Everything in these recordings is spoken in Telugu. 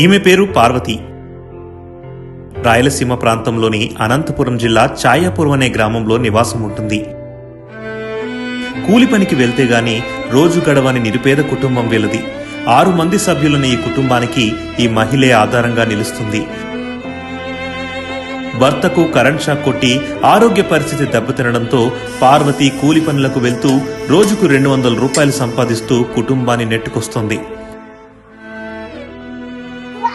ఈమె పేరు పార్వతి. రాయలసీమ ప్రాంతంలోని అనంతపురం జిల్లా ఛాయాపురం అనే గ్రామంలో నివాసం ఉంటుంది. కూలి పనికి వెళ్తే గాని రోజు గడవని నిరుపేద కుటుంబం వీళ్ళది ఆరు మంది సభ్యులున్న ఈ కుటుంబానికి ఈ మహిళే ఆధారంగా నిలుస్తుంది. భర్తకు కరెంట్ షాక్ కొట్టి ఆరోగ్య పరిస్థితి దెబ్బతినడంతో పార్వతి కూలి పనులకు వెళ్తూ రోజుకు రెండు వందల రూపాయలు సంపాదిస్తూ కుటుంబాన్ని నెట్టుకొస్తుంది.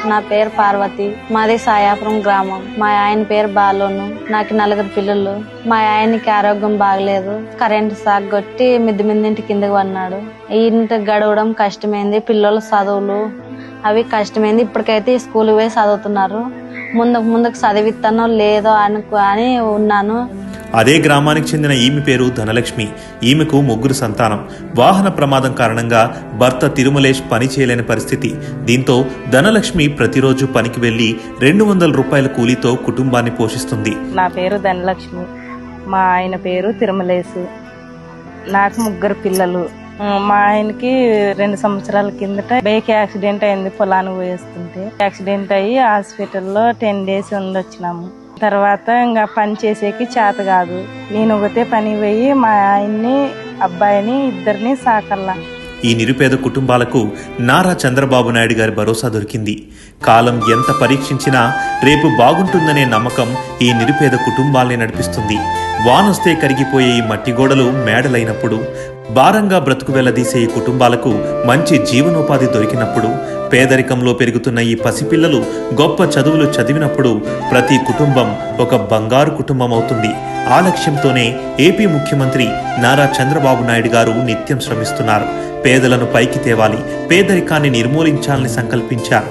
నా పేరు పార్వతి. మాది సాయాపురం గ్రామం. మా ఆయన పేరు బాలోను. నాకు నలుగురు పిల్లలు. మా ఆయనకి ఆరోగ్యం బాగలేదు. కరెంట్ సాగ్ కొట్టి మిద్ది మిద్దింటి కిందకి పడినాడు ఇంటి గడవడం కష్టమైంది. పిల్లల చదువులు అవి కష్టమైంది. ఇప్పటికైతే స్కూల్ పోయి చదువుతున్నారు. ముందుకు ముందుకు చదివిస్తానో లేదో అనుకో అని ఉన్నాను. అదే గ్రామానికి చెందిన ఈమె పేరు ధనలక్ష్మి. ఈమెకు ముగ్గురు సంతానం. వాహన ప్రమాదం కారణంగా భర్త తిరుమలేష్ పని చేయలేని పరిస్థితి. దీంతో ధనలక్ష్మి ప్రతిరోజు పనికి వెళ్ళి రెండు వందల రూపాయల కూలీతో కుటుంబాన్ని పోషిస్తుంది. నా పేరు ధనలక్ష్మి. మా ఆయన పేరు తిరుమలేసు నాకు ముగ్గురు పిల్లలు. మా ఆయనకి రెండు సంవత్సరాల కిందట బైక్ యాక్సిడెంట్ అయింది పొలానికి పోయేస్తుంటే. యాక్సిడెంట్ అయ్యి హాస్పిటల్లో టెన్ డేస్ ఉండొచ్చినాము. తర్వాత ఇంకా పని చేసేకి చేత కాదు. నేను ఒకతే పని పోయి మా ఆయన్ని అబ్బాయిని ఇద్దరిని సాకల్లా. ఈ నిరుపేద కుటుంబాలకు నారా చంద్రబాబు నాయుడు గారి భరోసా దొరికింది. కాలం ఎంత పరీక్షించినా రేపు బాగుంటుందనే నమ్మకం ఈ నిరుపేద కుటుంబాల్ని నడిపిస్తుంది. వానొస్తే కరిగిపోయే ఈ మట్టి గోడలు మేడలైనప్పుడు భారంగా బ్రతుకు వెళ్ళదీసే ఈ కుటుంబాలకు మంచి జీవనోపాధి దొరికినప్పుడు పేదరికంలో పెరుగుతున్న ఈ పసిపిల్లలు గొప్ప చదువులు చదివినప్పుడు ప్రతి కుటుంబం ఒక బంగారు కుటుంబం అవుతుంది ఆ లక్ష్యంతోనే ఏపీ ముఖ్యమంత్రి నారా చంద్రబాబు నాయుడు గారు నిత్యం శ్రమిస్తున్నారు. పేదలను పైకి తేవాలి పేదరికాన్ని నిర్మూలించాలని సంకల్పించారు.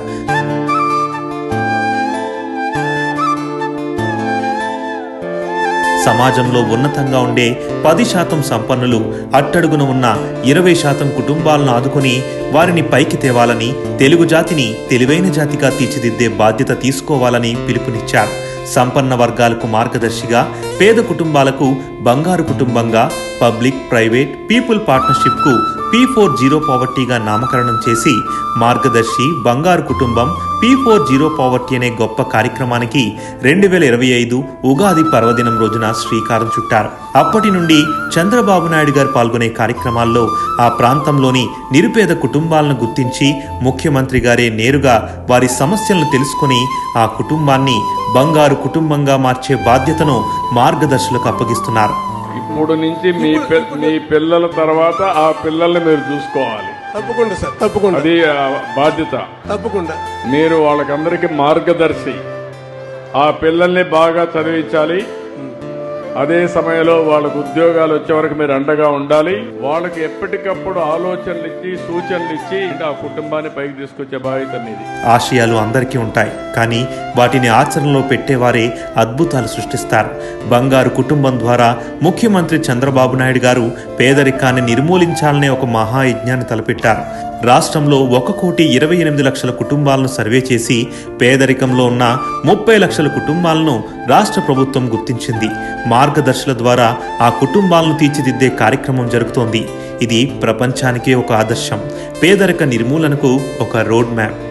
సమాజంలో ఉన్నతంగా ఉండే పది శాతం సంపన్నులు అట్టడుగున ఉన్న ఇరవై శాతం కుటుంబాలను ఆదుకుని వారిని పైకి తేవాలని తెలుగు జాతిని తెలివైన జాతిగా తీర్చిదిద్దే బాధ్యత తీసుకోవాలని పిలుపునిచ్చారు. సంపన్న వర్గాలకు మార్గదర్శిగా పేద కుటుంబాలకు బంగారు కుటుంబంగా పబ్లిక్ ప్రైవేట్ పీపుల్ పార్ట్నర్షిప్కు పీ ఫోర్ జీరో పావర్టీగా నామకరణం చేసి మార్గదర్శి బంగారు కుటుంబం పీ ఫోర్ జీరో పావర్టీ అనే గొప్ప కార్యక్రమానికి రెండు వేల ఇరవై ఐదు ఉగాది పర్వదినం రోజున శ్రీకారం చుట్టారు. అప్పటి నుండి చంద్రబాబు నాయుడు గారు పాల్గొనే కార్యక్రమాల్లో ఆ ప్రాంతంలోని నిరుపేద కుటుంబాలను గుర్తించి ముఖ్యమంత్రి గారే నేరుగా వారి సమస్యలను తెలుసుకొని ఆ కుటుంబాన్ని బంగారు కుటుంబంగా మార్చే బాధ్యతను మార్గదర్శులకు అప్పగిస్తున్నారు. ఇప్పుడు నుంచి మీ పి- మీ పిల్లల తర్వాత ఆ పిల్లల్ని మీరు చూసుకోవాలి. తప్పకుండా సార్ తప్పకుండా. అది బాధ్యత. తప్పకుండా. మీరు వాళ్ళకందరికీ మార్గదర్శి. ఆ పిల్లల్ని బాగా చదివించాలి. అదే సమయంలో వాళ్ళకు ఉద్యోగాలు వచ్చే వరకు మీరు అండగా ఉండాలి. వాళ్ళకి ఎప్పటికప్పుడు ఆలోచనలు ఇచ్చి సూచనలు ఇచ్చి ఆ కుటుంబాన్ని పైకి తీసుకొచ్చే బాధ్యత మీది. ఆశయాలు అందరికీ ఉంటాయి. కానీ వాటిని ఆచరణలో పెట్టేవారే అద్భుతాలు సృష్టిస్తారు. బంగారు కుటుంబం ద్వారా ముఖ్యమంత్రి చంద్రబాబు నాయుడు గారు పేదరికాన్ని నిర్మూలించాలనే ఒక మహాయజ్ఞాన్ని తలపెట్టారు. రాష్ట్రంలో ఒక కోటి ఇరవై ఎనిమిది లక్షల కుటుంబాలను సర్వే చేసి పేదరికంలో ఉన్న ముప్పై లక్షల కుటుంబాలను రాష్ట్ర ప్రభుత్వం గుర్తించింది. మార్గదర్శుల ద్వారా ఆ కుటుంబాలను తీర్చిదిద్దే కార్యక్రమం జరుగుతోంది. ఇది ప్రపంచానికే ఒక ఆదర్శం. పేదరిక నిర్మూలనకు ఒక రోడ్ మ్యాప్.